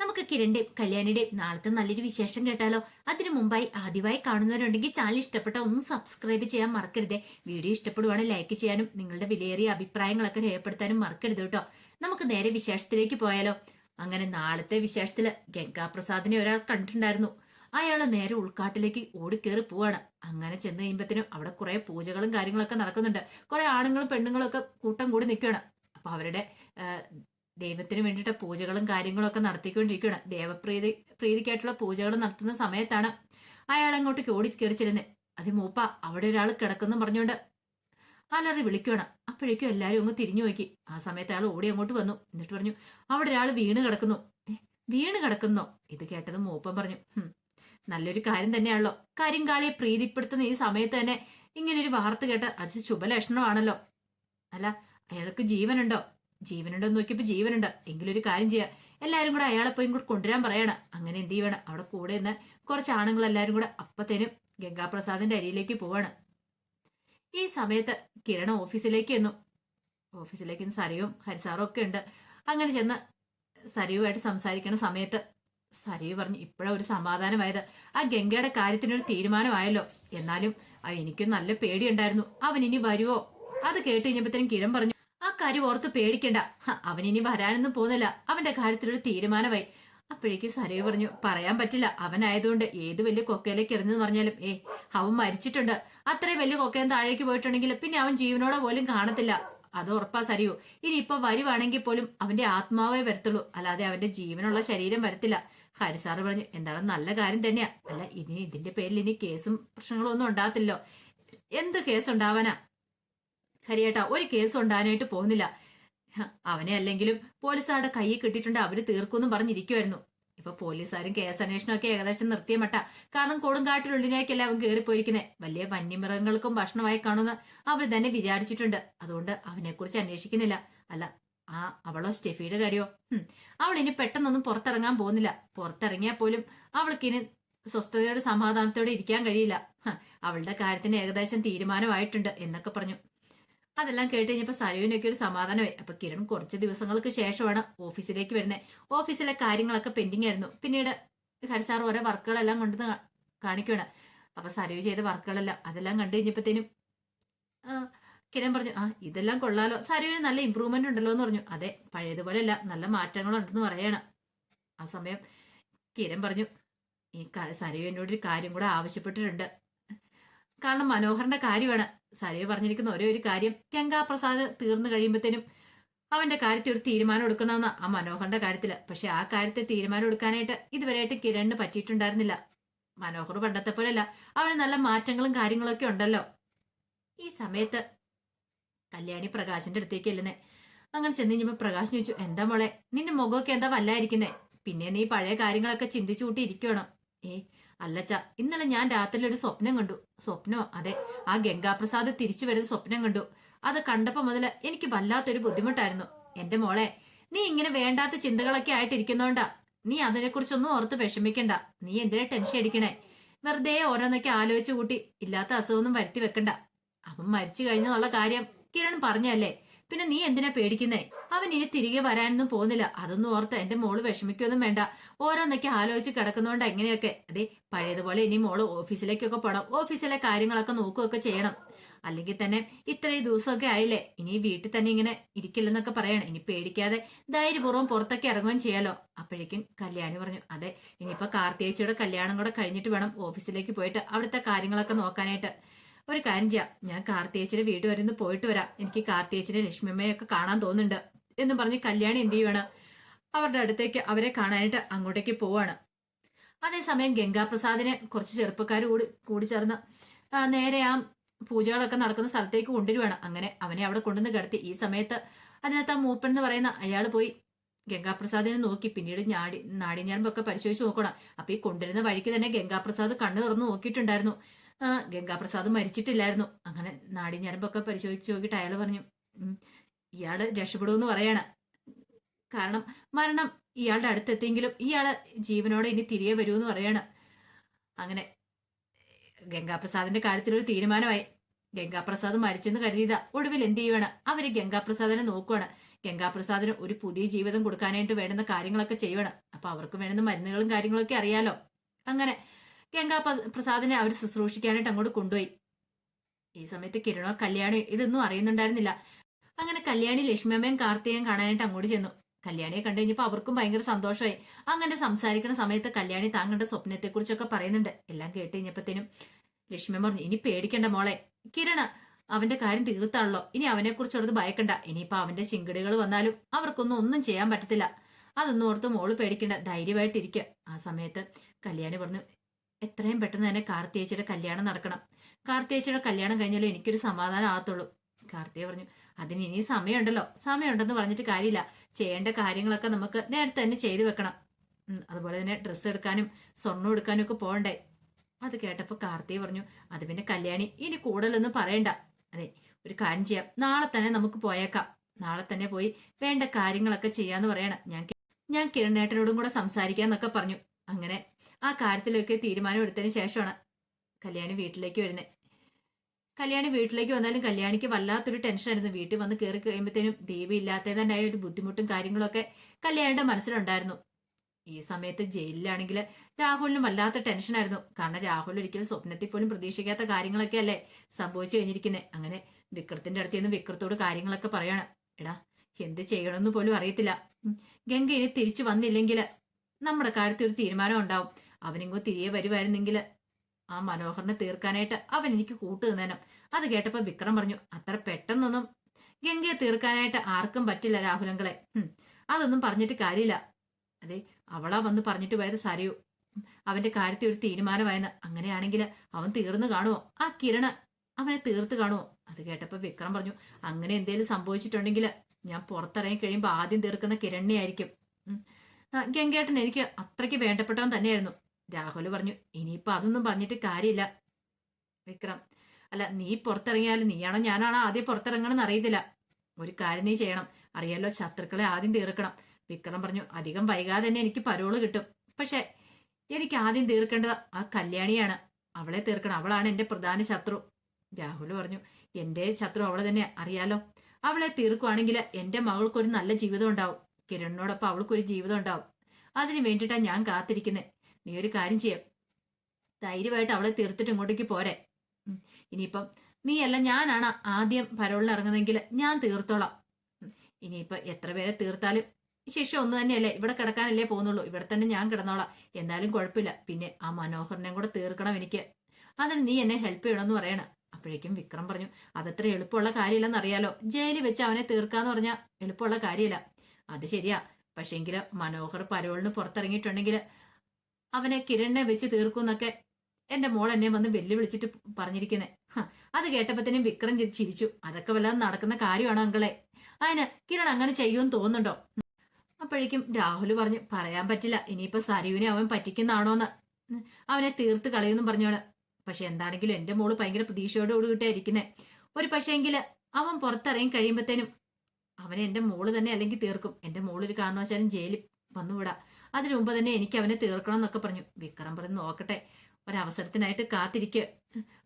നമുക്ക് കിരണിന്റെയും കല്യാണിയുടെയും നാളത്തെ നല്ലൊരു വിശേഷം കേട്ടാലോ? അതിനു മുമ്പായി ആദ്യമായി കാണുന്നവരുണ്ടെങ്കിൽ ചാനൽ ഇഷ്ടപ്പെട്ട ഒന്ന് സബ്സ്ക്രൈബ് ചെയ്യാൻ മറക്കരുത്. വീഡിയോ ഇഷ്ടപ്പെടുവാണെങ്കിൽ ലൈക്ക് ചെയ്യാനും നിങ്ങളുടെ വിലയേറിയ അഭിപ്രായങ്ങളൊക്കെ രേഖപ്പെടുത്താനും മറക്കരുത് കേട്ടോ. നമുക്ക് നേരെ വിശേഷത്തിലേക്ക് പോയാലോ? അങ്ങനെ നാളത്തെ വിശേഷത്തിൽ ഗംഗാപ്രസാദിനെ ഒരാൾ കണ്ടിട്ടുണ്ടായിരുന്നു. അയാൾ നേരെ ഉൾക്കാട്ടിലേക്ക് ഓടിക്കേറി പോവാണ്. അങ്ങനെ ചെന്ന് കഴിയുമ്പത്തിനും അവിടെ കുറെ പൂജകളും കാര്യങ്ങളൊക്കെ നടക്കുന്നുണ്ട്. കുറെ ആണുങ്ങളും പെണ്ണുങ്ങളും ഒക്കെ കൂട്ടം കൂടി നിൽക്കുകയാണ്. അപ്പൊ അവരുടെ ദൈവത്തിന് വേണ്ടിയിട്ട് പൂജകളും കാര്യങ്ങളും ഒക്കെ നടത്തിക്കൊണ്ടിരിക്കുകയാണ്. ദേവപ്രീതി പ്രീതിക്കായിട്ടുള്ള പൂജകൾ നടത്തുന്ന സമയത്താണ് അയാൾ അങ്ങോട്ടേക്ക് ഓടി കയറി ചിരുന്നത് അത് മൂപ്പ അവിടെ ഒരാൾ കിടക്കുന്നു പറഞ്ഞുകൊണ്ട് അലറി വിളിക്കുകയാണ്. അപ്പോഴേക്കും എല്ലാവരും ഒന്ന് തിരിഞ്ഞു നോക്കി. ആ സമയത്ത് അയാൾ ഓടി അങ്ങോട്ട് വന്നു. എന്നിട്ട് പറഞ്ഞു അവിടെ ഒരാൾ വീണ് കിടക്കുന്നു. "ഏ, വീണ് കിടക്കുന്നോ? ഇത് കേട്ടത് മൂപ്പൻ പറഞ്ഞു നല്ലൊരു കാര്യം തന്നെയാണല്ലോ. കരിങ്കാളിയെ പ്രീതിപ്പെടുത്തുന്ന ഈ സമയത്ത് തന്നെ ഇങ്ങനെ ഒരു വാർത്ത കേട്ട് അത് ശുഭലക്ഷണമാണല്ലോ അല്ല അയാൾക്ക് ജീവനുണ്ടോ? ജീവനുണ്ടോ എന്ന് നോക്കിയപ്പോ ജീവനുണ്ട്. എങ്കിലും ഒരു കാര്യം ചെയ്യാം. എല്ലാവരും കൂടെ അയാളെ പോയി ഇങ്ങോട്ട് കൊണ്ടുവരാൻ പറയണം. അങ്ങനെ എന്ത് ചെയ്യണം? അവിടെ കൂടെ നിന്ന് കുറച്ച് ആണുങ്ങൾ എല്ലാവരും കൂടെ അപ്പത്തേനും ഗംഗാപ്രസാദിന്റെ അരിയിലേക്ക് പോവാണ്. ഈ സമയത്ത് കിരണ ഓഫീസിലേക്ക് എന്നു ഓഫീസിലേക്ക് സരയും ഹരിസാറും ഒക്കെ ഉണ്ട്. അങ്ങനെ ചെന്ന് സരയുമായിട്ട് സംസാരിക്കണ സമയത്ത് സരയു പറഞ്ഞു ഇപ്പോഴാ ഒരു സമാധാനമായത്. ആ ഗംഗയുടെ കാര്യത്തിനൊരു തീരുമാനമായല്ലോ. എന്നാലും എനിക്കും നല്ല പേടിയുണ്ടായിരുന്നു. അവൻ ഇനി വരുവോ? അത് കേട്ട് കഴിഞ്ഞപ്പോഴത്തേനും കിരൺ പറഞ്ഞു കാര്യം ഓർത്ത് പേടിക്കണ്ട. അവൻ ഇനി വരാനൊന്നും പോകുന്നില്ല. അവന്റെ കാര്യത്തിലൊരു തീരുമാനമായി. അപ്പോഴേക്ക് സരയു പറഞ്ഞു പറയാൻ പറ്റില്ല. അവനായതുകൊണ്ട് ഏത് വലിയ കൊക്കയിലേക്ക് എറിഞ്ഞെന്ന് പറഞ്ഞാലും ഏ അവൻ മരിച്ചിട്ടുണ്ട്. അത്രയും വലിയ കൊക്കയും താഴേക്ക് പോയിട്ടുണ്ടെങ്കിൽ പിന്നെ അവൻ ജീവനോടെ പോലും കാണത്തില്ല. അത് ഉറപ്പാ സരിയു. ഇനി ഇപ്പൊ വരുവാണെങ്കിൽ പോലും അവന്റെ ആത്മാവേ വരത്തുള്ളൂ. അല്ലാതെ അവന്റെ ജീവനുള്ള ശരീരം വരത്തില്ല. ഹരിസാറ് പറഞ്ഞു എന്താണ് നല്ല കാര്യം തന്നെയാ. അല്ല ഇനി ഇതിന്റെ പേരിൽ ഇനി കേസും പ്രശ്നങ്ങളും ഒന്നും ഉണ്ടാകത്തില്ലോ. എന്ത് കേസ് ഉണ്ടാവാനാ ഹരിയേട്ടാ ഒരു കേസ് ഉണ്ടാനായിട്ട് പോകുന്നില്ല. അവനെ അല്ലെങ്കിലും പോലീസുകാരുടെ കയ്യിൽ കിട്ടിയിട്ടുണ്ട് അവർ തീർക്കുമെന്നും പറഞ്ഞിരിക്കുമായിരുന്നു ഇപ്പൊ പോലീസുകാരും കേസ് അന്വേഷണമൊക്കെ ഏകദേശം നിർത്തിയ മട്ട കാരണം കൊടുങ്കാട്ടിനുള്ളിലേക്കല്ല അവൻ കയറിപ്പോയിരിക്കുന്നത് വലിയ വന്യമൃഗങ്ങൾക്കും ഭക്ഷണമായി കാണുമെന്ന് അവർ തന്നെ വിചാരിച്ചിട്ടുണ്ട്. അതുകൊണ്ട് അവനെ കുറിച്ച് അന്വേഷിക്കുന്നില്ല. അല്ല ആ അവളോ സ്റ്റെഫിയുടെ കാര്യോ? ഹും, അവൾ ഇനി പെട്ടെന്നൊന്നും പുറത്തിറങ്ങാൻ പോകുന്നില്ല. പുറത്തിറങ്ങിയാൽ പോലും അവൾക്ക് ഇനി സ്വസ്ഥതയോടെ സമാധാനത്തോടെ ഇരിക്കാൻ കഴിയില്ല. അവളുടെ കാര്യത്തിന് ഏകദേശം തീരുമാനമായിട്ടുണ്ട് എന്നൊക്കെ പറഞ്ഞു. അതെല്ലാം കേട്ട് കഴിഞ്ഞപ്പോ സരുവിനൊക്കെ ഒരു സമാധാനമായി. അപ്പൊ കിരൺ കുറച്ച് ദിവസങ്ങൾക്ക് ശേഷമാണ് ഓഫീസിലേക്ക് വരുന്നത് ഓഫീസിലെ കാര്യങ്ങളൊക്കെ പെൻഡിങ് ആയിരുന്നു. പിന്നീട് ഹരിസാർ ഓരോ വർക്കുകളെല്ലാം കൊണ്ടുവന്ന് കാണിക്കുകയാണ് അപ്പൊ സരുവ് ചെയ്ത വർക്കുകളെല്ലാം അതെല്ലാം കണ്ടു കഴിഞ്ഞപ്പോഴത്തേനും കിരൺ പറഞ്ഞു ആ ഇതെല്ലാം കൊള്ളാലോ. സരുവിന് നല്ല ഇമ്പ്രൂവ്മെന്റ് ഉണ്ടല്ലോ എന്ന് പറഞ്ഞു. അതെ പഴയതുപോലെയല്ല. നല്ല മാറ്റങ്ങളുണ്ടെന്ന് പറയണം. ആ സമയം കിരൺ പറഞ്ഞു ഈ സരുവിനോട് ഒരു കാര്യം കൂടെ ആവശ്യപ്പെട്ടിട്ടുണ്ട്. കാരണം മനോഹറിന്റെ കാര്യമാണ്. സരയു പറഞ്ഞിരിക്കുന്ന ഒരേ ഒരു കാര്യം ഗംഗാപ്രസാദ് തീർന്നു കഴിയുമ്പോഴത്തേനും അവന്റെ കാര്യത്തിൽ ഒരു തീരുമാനം എടുക്കണമെന്ന് ആ മനോഹറിന്റെ കാര്യത്തിൽ. പക്ഷെ ആ കാര്യത്തെ തീരുമാനം എടുക്കാനായിട്ട് ഇതുവരെയായിട്ട് കിരണിന് പറ്റിയിട്ടുണ്ടായിരുന്നില്ല. മനോഹർ പണ്ടത്തെ പോലെയല്ല. അവന് നല്ല മാറ്റങ്ങളും കാര്യങ്ങളൊക്കെ ഉണ്ടല്ലോ. ഈ സമയത്ത് കല്യാണി പ്രകാശിന്റെ അടുത്തേക്ക് ചെല്ലുന്നേ. അങ്ങനെ ചെന്ന് കഴിഞ്ഞപ്പോ പ്രകാശ് ചോദിച്ചു എന്താ മോളെ? നിന്റെ മുഖമൊക്കെ എന്താ വല്ലായിരിക്കുന്നേ? പിന്നെ നീ പഴയ കാര്യങ്ങളൊക്കെ ചിന്തിച്ചു കൂട്ടി ഇരിക്കണം ഏ അല്ലച്ച ഇന്നലെ ഞാൻ രാത്രി ഒരു സ്വപ്നം കണ്ടു. സ്വപ്നോ അതെ. ആ ഗംഗാപ്രസാദ് തിരിച്ചു വരുന്ന സ്വപ്നം കണ്ടു. അത് കണ്ടപ്പോ മുതൽ എനിക്ക് വല്ലാത്തൊരു ബുദ്ധിമുട്ടായിരുന്നു. എന്റെ മോളെ നീ ഇങ്ങനെ വേണ്ടാത്ത ചിന്തകളൊക്കെ ആയിട്ടിരിക്കുന്നോണ്ടാ. നീ അതിനെക്കുറിച്ചൊന്നും ഓർത്ത് വിഷമിക്കണ്ട. നീ എന്തിനാ ടെൻഷൻ അടിക്കണേ? വെറുതെ ഓരോന്നൊക്കെ ആലോചിച്ചു കൂട്ടി ഇല്ലാത്ത അസുഖമൊന്നും വരുത്തി വെക്കണ്ട. അവൻ മരിച്ചു കഴിഞ്ഞെന്നുള്ള കാര്യം കിരൺ പറഞ്ഞല്ലേ പിന്നെ നീ എന്തിനാ പേടിക്കുന്നേ? അവൻ ഇനി തിരികെ വരാനൊന്നും പോകുന്നില്ല. അതൊന്നും ഓർത്ത് എന്റെ മോൾ വിഷമിക്കൊന്നും വേണ്ട. ഓരോന്നൊക്കെ ആലോചിച്ച് കിടക്കുന്നോണ്ട് എങ്ങനെയൊക്കെ അതെ പഴയതുപോലെ ഇനി മോൾ ഓഫീസിലേക്കൊക്കെ പോണം. ഓഫീസിലെ കാര്യങ്ങളൊക്കെ നോക്കുകയൊക്കെ ചെയ്യണം. അല്ലെങ്കിൽ തന്നെ ഇത്രയും ദിവസമൊക്കെ ആയില്ലേ? ഇനി വീട്ടിൽ തന്നെ ഇങ്ങനെ ഇരിക്കില്ലെന്നൊക്കെ പറയണം. ഇനി പേടിക്കാതെ ധൈര്യപൂർവം പുറത്തൊക്കെ ഇറങ്ങുകയും ചെയ്യാലോ. അപ്പോഴേക്കും കല്യാണി പറഞ്ഞു അതെ ഇനിയിപ്പോ കാർത്തിയേച്ചിയുടെ കല്യാണം കൂടെ കഴിഞ്ഞിട്ട് വേണം ഓഫീസിലേക്ക് പോയിട്ട് അവിടുത്തെ കാര്യങ്ങളൊക്കെ നോക്കാനായിട്ട്. ഒരു കാര്യം ചെയ്യാം. ഞാൻ കാർത്തിയേച്ചിയുടെ വീട് വരെ ഒന്ന് പോയിട്ട് വരാം. എനിക്ക് കാർത്തിയേച്ചിയുടെ ലക്ഷ്മിയമ്മയൊക്കെ കാണാൻ തോന്നുന്നുണ്ട് എന്ന് പറഞ്ഞ് കല്യാണി എന്ത് ചെയ്യുവാണ്? അവരുടെ അടുത്തേക്ക് അവരെ കാണാനായിട്ട് അങ്ങോട്ടേക്ക് പോവാണ്. അതേസമയം ഗംഗാപ്രസാദിനെ കുറച്ച് ചെറുപ്പക്കാർ കൂടി കൂടി ചേർന്ന് നേരെ ആ പൂജകളൊക്കെ നടക്കുന്ന സ്ഥലത്തേക്ക് കൊണ്ടുവരുവാണ്. അങ്ങനെ അവനെ അവിടെ കൊണ്ടുവന്ന് കിടത്തി. ഈ സമയത്ത് അതിനകത്ത് ആ മൂപ്പൻ എന്ന് പറയുന്ന അയാൾ പോയി ഗംഗാപ്രസാദിനെ നോക്കി. പിന്നീട് ഞാടി നാടിഞ്ഞാരമ്പൊക്കെ പരിശോധിച്ച് നോക്കണം. അപ്പൊ ഈ കൊണ്ടുവരുന്ന വഴിക്ക് തന്നെ ഗംഗാപ്രസാദ് കണ്ണു തുറന്ന് നോക്കിയിട്ടുണ്ടായിരുന്നു. ഗംഗാപ്രസാദ് മരിച്ചിട്ടില്ലായിരുന്നു. അങ്ങനെ നാടിഞ്ഞരമ്പൊക്കെ പരിശോധിച്ച് നോക്കിയിട്ട് അയാൾ പറഞ്ഞു "ഉം, ഇയാൾ രക്ഷപ്പെടുമെന്ന് പറയാണ്. കാരണം മരണം ഇയാളുടെ അടുത്തെത്തിയെങ്കിലും ഇയാൾ ജീവനോടെ ഇനി തിരികെ വരുമെന്ന് പറയാണ്. അങ്ങനെ ഗംഗാപ്രസാദിന്റെ കാര്യത്തിൽ ഒരു തീരുമാനമായി. ഗംഗാപ്രസാദ് മരിച്ചെന്ന് കരുതിയതാ. ഒടുവിൽ എന്ത് ചെയ്യുവാണ്? അവർ ഗംഗാപ്രസാദിനെ നോക്കുവാണ്. ഗംഗാപ്രസാദിന് ഒരു പുതിയ ജീവിതം കൊടുക്കാനായിട്ട് വേണ്ടുന്ന കാര്യങ്ങളൊക്കെ ചെയ്യുവാണ്. അപ്പൊ അവർക്ക് വേണ്ടുന്ന മരുന്നുകളും കാര്യങ്ങളൊക്കെ അറിയാലോ. അങ്ങനെ ഗംഗാ പ്രസാദിനെ അവർ ശുശ്രൂഷിക്കാനായിട്ട് അങ്ങോട്ട് കൊണ്ടുപോയി. ഈ സമയത്ത് കിരണോ കല്യാണി ഇതൊന്നും അറിയുന്നുണ്ടായിരുന്നില്ല. അങ്ങനെ കല്യാണി ലക്ഷ്മിയമ്മയും കാർത്തികയും കാണാനായിട്ട് അങ്ങോട്ട് ചെന്നു. കല്യാണിയെ കണ്ടു കഴിഞ്ഞപ്പോൾ അവർക്കും ഭയങ്കര സന്തോഷമായി. അങ്ങനെ സംസാരിക്കുന്ന സമയത്ത് കല്യാണി താങ്കളുടെ സ്വപ്നത്തെക്കുറിച്ചൊക്കെ പറയുന്നുണ്ട്. എല്ലാം കേട്ട് കഴിഞ്ഞപ്പോഴത്തേനും ലക്ഷ്മി പറഞ്ഞു ഇനി പേടിക്കണ്ട മോളെ. കിരണ അവന്റെ കാര്യം തീർത്താണല്ലോ. ഇനി അവനെ കുറിച്ചുള്ളത് ഭയക്കണ്ട. ഇനിയിപ്പോ അവന്റെ ചിങ്കിടികൾ വന്നാലും അവർക്കൊന്നും ഒന്നും ചെയ്യാൻ പറ്റത്തില്ല. അതൊന്നും ഓർത്ത് മോൾ പേടിക്കണ്ട. ധൈര്യമായിട്ടിരിക്കുക ആ സമയത്ത് കല്യാണി പറഞ്ഞു എത്രയും പെട്ടെന്ന് തന്നെ കാർത്തിയേച്ചിയുടെ കല്യാണം നടക്കണം. കാർത്തിയേച്ചിയുടെ കല്യാണം കഴിഞ്ഞാലും എനിക്കൊരു സമാധാനം ആകത്തുള്ളൂ. കാർത്തിക പറഞ്ഞു അതിന് ഇനി സമയമുണ്ടല്ലോ. സമയമുണ്ടെന്ന് പറഞ്ഞിട്ട് കാര്യമില്ല. ചെയ്യേണ്ട കാര്യങ്ങളൊക്കെ നമുക്ക് നേരത്തെ തന്നെ ചെയ്തു വെക്കണം. അതുപോലെ തന്നെ ഡ്രസ്സ് എടുക്കാനും സ്വർണം എടുക്കാനും ഒക്കെ പോകണ്ടേ? അത് കേട്ടപ്പോൾ കാർത്തിക പറഞ്ഞു അത് പിന്നെ കല്യാണി ഇനി കൂടുതലൊന്നും പറയണ്ട. അതെ ഒരു കാര്യം ചെയ്യാം. നാളെ തന്നെ നമുക്ക് പോയേക്കാം. നാളെ തന്നെ പോയി വേണ്ട കാര്യങ്ങളൊക്കെ ചെയ്യാന്ന് പറയണം. ഞാൻ ഞാൻ കിരണേട്ടനോടും കൂടെ സംസാരിക്കാന്നൊക്കെ പറഞ്ഞു. അങ്ങനെ ആ കാര്യത്തിലൊക്കെ തീരുമാനം എടുത്തതിന് ശേഷമാണ് കല്യാണി വീട്ടിലേക്ക് വരുന്നത് കല്യാണി വീട്ടിലേക്ക് വന്നാലും കല്യാണിക്ക് വല്ലാത്തൊരു ടെൻഷനായിരുന്നു. വീട്ടിൽ വന്ന് കയറി കഴിയുമ്പോഴത്തേനും ദേവി തന്നെ ഒരു ബുദ്ധിമുട്ടും കാര്യങ്ങളൊക്കെ കല്യാണിയുടെ മനസ്സിലുണ്ടായിരുന്നു. ഈ സമയത്ത് ജയിലിലാണെങ്കിൽ രാഹുലിനും വല്ലാത്ത ടെൻഷനായിരുന്നു. കാരണം രാഹുൽ ഒരിക്കലും സ്വപ്നത്തിൽ പോലും പ്രതീക്ഷിക്കാത്ത കാര്യങ്ങളൊക്കെ അല്ലേ സംഭവിച്ചു കഴിഞ്ഞിരിക്കുന്നത് അങ്ങനെ വിക്രത്തിന്റെ അടുത്ത് നിന്ന് വിക്രത്തോട് കാര്യങ്ങളൊക്കെ പറയാണ്. എടാ എന്ത് ചെയ്യണമെന്ന് പോലും അറിയത്തില്ല. ഗംഗ ഇനി തിരിച്ചു വന്നില്ലെങ്കിൽ നമ്മുടെ കാര്യത്തിൽ ഒരു തീരുമാനം ഉണ്ടാവും. അവനിങ്ങോ തിരികെ വരുമായിരുന്നെങ്കിൽ ആ മനോഹറിനെ തീർക്കാനായിട്ട് അവൻ എനിക്ക് കൂട്ടു നിന്നേനും. അത് കേട്ടപ്പോൾ വിക്രം പറഞ്ഞു അത്ര പെട്ടെന്നൊന്നും ഗംഗയെ തീർക്കാനായിട്ട് ആർക്കും പറ്റില്ല രാഹുലങ്ങളെ. അതൊന്നും പറഞ്ഞിട്ട് കാര്യമില്ല. അതെ അവളാ വന്ന് പറഞ്ഞിട്ട് പോയത് സരയു. അവന്റെ കാര്യത്തിൽ ഒരു തീരുമാനമായെന്ന്. അങ്ങനെയാണെങ്കിൽ അവൻ തീർന്നു കാണുമോ ആ കിരണ് അവനെ തീർത്ത് കാണുമോ അത് കേട്ടപ്പോൾ വിക്രം പറഞ്ഞു അങ്ങനെ എന്തേലും സംഭവിച്ചിട്ടുണ്ടെങ്കിൽ ഞാൻ പുറത്തിറങ്ങി കഴിയുമ്പോൾ ആദ്യം തീർക്കുന്ന കിരണ്യായിരിക്കും. ഗംഗേട്ടൻ എനിക്ക് അത്രയ്ക്ക് വേണ്ടപ്പെട്ടവൻ തന്നെയായിരുന്നു. രാഹുൽ പറഞ്ഞു ഇനിയിപ്പോ അതൊന്നും പറഞ്ഞിട്ട് കാര്യമില്ല. വിക്രം അല്ല നീ പുറത്തിറങ്ങിയാലും നീയാണോ ഞാനാണോ ആദ്യം പുറത്തിറങ്ങണമെന്ന് അറിയത്തില്ല. ഒരു കാര്യം നീ ചെയ്യണം. അറിയാലോ ശത്രുക്കളെ ആദ്യം തീർക്കണം. വിക്രം പറഞ്ഞു അധികം വൈകാതെ തന്നെ എനിക്ക് പരോൾ കിട്ടും. പക്ഷേ എനിക്ക് ആദ്യം തീർക്കേണ്ടത് ആ കല്യാണിയാണ്. അവളെ തീർക്കണം. അവളാണ് എന്റെ പ്രധാന ശത്രു. രാഹുൽ പറഞ്ഞു എന്റെ ശത്രു അവളെ തന്നെ അറിയാലോ. അവളെ തീർക്കുവാണെങ്കിൽ എന്റെ മകൾക്കൊരു നല്ല ജീവിതം ഉണ്ടാവും. കിരണിനോടൊപ്പം അവൾക്കൊരു ജീവിതം ഉണ്ടാവും. അതിന് വേണ്ടിയിട്ടാണ് ഞാൻ കാത്തിരിക്കുന്നത് നീ ഒരു കാര്യം ചെയ്യാം. ധൈര്യമായിട്ട് അവളെ തീർത്തിട്ട് ഇങ്ങോട്ടേക്ക് പോരെ. ഇനിയിപ്പം നീയല്ല ഞാനാണ് ആദ്യം പരോളിൽ ഇറങ്ങുന്നതെങ്കിൽ ഞാൻ തീർത്തോളാം. ഇനിയിപ്പം എത്ര പേരെ തീർത്താലും ശിക്ഷ ഒന്ന് തന്നെയല്ലേ? ഇവിടെ കിടക്കാനല്ലേ പോകുന്നുള്ളൂ. ഇവിടെ തന്നെ ഞാൻ കിടന്നോളാം. എന്തായാലും കുഴപ്പമില്ല. പിന്നെ ആ മനോഹരനെയും കൂടെ തീർക്കണം എനിക്ക്. അതിന് നീ എന്നെ ഹെൽപ്പ് ചെയ്യണമെന്ന് പറയണം. അപ്പോഴേക്കും വിക്രം പറഞ്ഞു അതത്ര എളുപ്പമുള്ള കാര്യമില്ലെന്ന് അറിയാലോ. ജയിലിൽ വെച്ച് അവനെ തീർക്കാന്ന് പറഞ്ഞാൽ എളുപ്പമുള്ള കാര്യമില്ല. അത് ശരിയാ. പക്ഷേങ്കിൽ മനോഹർ പരോളിന് പുറത്തിറങ്ങിയിട്ടുണ്ടെങ്കിൽ അവനെ കിരണിനെ വെച്ച് തീർക്കുന്നൊക്കെ എന്റെ മോൾ എന്നെ വന്ന് വെല്ലുവിളിച്ചിട്ട് പറഞ്ഞിരിക്കുന്നേ. അത് കേട്ടപ്പത്തിനും വിക്രം ചിരിച്ചു. അതൊക്കെ വല്ലതും നടക്കുന്ന കാര്യമാണോ അങ്കളെ? അതിന് കിരൺ അങ്ങനെ ചെയ്യുമെന്ന് തോന്നുന്നുണ്ടോ? അപ്പോഴേക്കും രാഹുൽ പറഞ്ഞു പറയാൻ പറ്റില്ല. ഇനിയിപ്പോ സരുവിനെ അവൻ പറ്റിക്കുന്നതാണോന്ന്. അവനെ തീർത്ത് കളയുമെന്നും പറഞ്ഞോൾ. പക്ഷെ എന്താണെങ്കിലും എന്റെ മോൾ ഭയങ്കര പ്രതീക്ഷയോട് കൂടിയിട്ടേ ഇരിക്കുന്നേ ഒരു പക്ഷേങ്കിൽ അവൻ പുറത്തിറങ്ങി കഴിയുമ്പത്തേനും അവനെ എന്റെ മോൾ തന്നെ അല്ലെങ്കിൽ തീർക്കും. എന്റെ മോളൊരു കാരണവശാലും ജയിലിൽ വന്നുവിടാ. അതിനു മുമ്പ് തന്നെ എനിക്ക് അവനെ തീർക്കണം എന്നൊക്കെ പറഞ്ഞു. വിക്രം പറഞ്ഞു നോക്കട്ടെ ഒരവസരത്തിനായിട്ട് കാത്തിരിക്കുക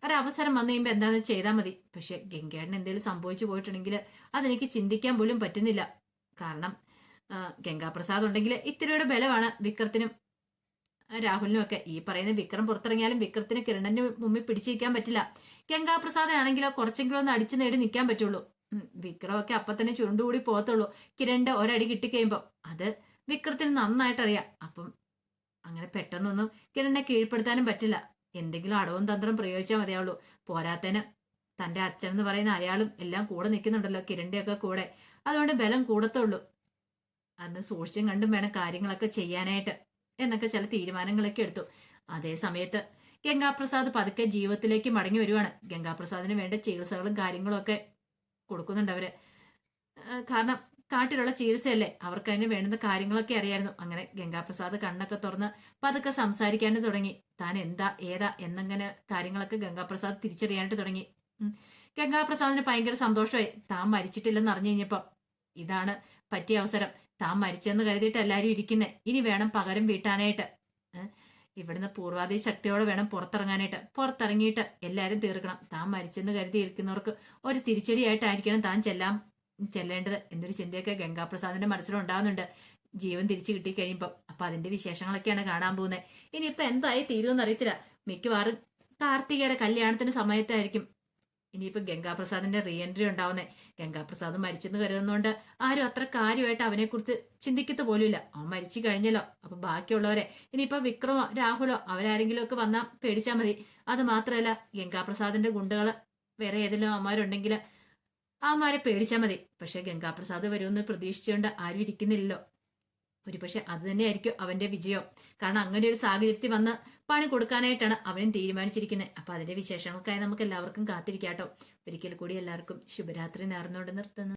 ഒരവസരം വന്നു കഴിയുമ്പോൾ എന്താന്ന് ചെയ്താൽ മതി. പക്ഷെ ഗംഗേടന് എന്തെങ്കിലും സംഭവിച്ചു പോയിട്ടുണ്ടെങ്കിൽ അതെനിക്ക് ചിന്തിക്കാൻ പോലും പറ്റുന്നില്ല. കാരണം ഗംഗാപ്രസാദ് ഉണ്ടെങ്കിൽ ഇത്തിരിയുടെ ബലമാണ് വിക്രത്തിനും രാഹുലിനും ഒക്കെ. ഈ പറയുന്ന വിക്രം പുറത്തിറങ്ങിയാലും വിക്രത്തിന് കിരണന്റെ മുമ്പിൽ പിടിച്ചിരിക്കാൻ പറ്റില്ല. ഗംഗാപ്രസാദനാണെങ്കിലോ കുറച്ചെങ്കിലും ഒന്ന് അടിച്ചു നേടി നിൽക്കാൻ പറ്റുള്ളൂ. വിക്രമൊക്കെ അപ്പം തന്നെ ചുരുണ്ടുകൂടി പോകത്തുള്ളൂ. കിരണിന്റെ ഒരടി കിട്ടിക്കഴിയുമ്പോൾ അത് വിക്രത്തിന് നന്നായിട്ട് അറിയാം അപ്പം അങ്ങനെ പെട്ടെന്നൊന്നും കിരണിനെ കീഴ്പ്പെടുത്താനും പറ്റില്ല. എന്തെങ്കിലും അടവും തന്ത്രം പ്രയോഗിച്ചാൽ മതിയാവുള്ളൂ. പോരാത്തേന് തന്റെ അച്ഛൻ എന്ന് പറയുന്ന അയാളും എല്ലാം കൂടെ നിൽക്കുന്നുണ്ടല്ലോ കിരണിയൊക്കെ കൂടെ. അതുകൊണ്ട് ബലം കൂടത്തുള്ളൂ. അന്ന് സൂക്ഷിച്ചും കണ്ടും വേണം കാര്യങ്ങളൊക്കെ ചെയ്യാനായിട്ട് എന്നൊക്കെ ചില തീരുമാനങ്ങളൊക്കെ എടുത്തു. അതേ സമയത്ത് ഗംഗാപ്രസാദ് പതുക്കെ ജീവിതത്തിലേക്ക് മടങ്ങി വരുവാണ്. ഗംഗാപ്രസാദിന് വേണ്ട ചികിത്സകളും കാര്യങ്ങളും ഒക്കെ കൊടുക്കുന്നുണ്ട് അവർ. കാരണം കാട്ടിലുള്ള ചികിത്സയല്ലേ? അവർക്ക് അതിന് വേണ്ടുന്ന കാര്യങ്ങളൊക്കെ അറിയായിരുന്നു. അങ്ങനെ ഗംഗാപ്രസാദ് കണ്ണൊക്കെ തുറന്ന് പതുക്കെ സംസാരിക്കാൻ തുടങ്ങി. താൻ എന്താ ഏതാ എന്നങ്ങനെ കാര്യങ്ങളൊക്കെ ഗംഗാപ്രസാദ് തിരിച്ചറിയാനായിട്ട് തുടങ്ങി. ഗംഗാപ്രസാദിന് ഭയങ്കര സന്തോഷമായി. താൻ മരിച്ചിട്ടില്ലെന്ന് അറിഞ്ഞു കഴിഞ്ഞപ്പം ഇതാണ് പറ്റിയ അവസരം. താൻ മരിച്ചെന്ന് കരുതിയിട്ട് എല്ലാവരും ഇരിക്കുന്നേ. ഇനി വേണം പകരം വീട്ടാനായിട്ട്? ഇവിടുന്ന് പൂർവാധി ശക്തിയോടെ വേണം പുറത്തിറങ്ങാനായിട്ട്. പുറത്തിറങ്ങിയിട്ട് എല്ലാവരും തീർക്കണം. താൻ മരിച്ചെന്ന് കരുതി ഇരിക്കുന്നവർക്ക് ഒരു തിരിച്ചടിയായിട്ടായിരിക്കണം താൻ ചെല്ലാം ചെല്ലേണ്ടത് എന്നൊരു ചിന്തയൊക്കെ ഗംഗാപ്രസാദിന്റെ മനസ്സിലുണ്ടാകുന്നുണ്ട് ജീവൻ തിരിച്ചു കിട്ടി കഴിയുമ്പോൾ അപ്പൊ അതിന്റെ വിശേഷങ്ങളൊക്കെയാണ് കാണാൻ പോകുന്നത് ഇനിയിപ്പോ എന്തായി തീരുമെന്ന് അറിയത്തില്ല. മിക്കവാറും കാർത്തികയുടെ കല്യാണത്തിന്റെ സമയത്തായിരിക്കും. ഇനിയിപ്പോ ഗംഗാപ്രസാദിന്റെ റീ എൻട്രി ഉണ്ടാവുന്നേ. ഗംഗാപ്രസാദ് മരിച്ചെന്ന് കരുതുന്നോണ്ട് ആരും അത്ര കാര്യമായിട്ട് അവനെക്കുറിച്ച് ചിന്തിക്കത്ത് പോലുമില്ല. അവൻ മരിച്ചു കഴിഞ്ഞല്ലോ. അപ്പൊ ബാക്കിയുള്ളവരെ ഇനിയിപ്പോ വിക്രമോ രാഹുലോ അവരാരെങ്കിലും ഒക്കെ വന്നാൽ പേടിച്ചാൽ മതി. അത് മാത്രമല്ല ഗംഗാപ്രസാദിന്റെ ഗുണ്ടകൾ വേറെ ഏതെങ്കിലും അവന്മാരുണ്ടെങ്കിൽ അവന്മാരെ പേടിച്ചാൽ മതി. പക്ഷെ ഗംഗാപ്രസാദ് വരുമെന്ന് പ്രതീക്ഷിച്ചുകൊണ്ട് ആരും ഇരിക്കുന്നില്ലല്ലോ. ഒരു പക്ഷെ അത് തന്നെയായിരിക്കും അവന്റെ വിജയം. കാരണം അങ്ങനെ ഒരു സാഹചര്യത്തിൽ വന്ന് പണി കൊടുക്കാനായിട്ടാണ് അവനും തീരുമാനിച്ചിരിക്കുന്നത് അപ്പൊ അതിന്റെ വിശേഷങ്ങൾക്കായി നമുക്ക് എല്ലാവർക്കും കാത്തിരിക്കാട്ടോ. ഒരിക്കൽ കൂടി എല്ലാവർക്കും ശുഭരാത്രി നേർന്നുകൊണ്ട് നിർത്തുന്നു.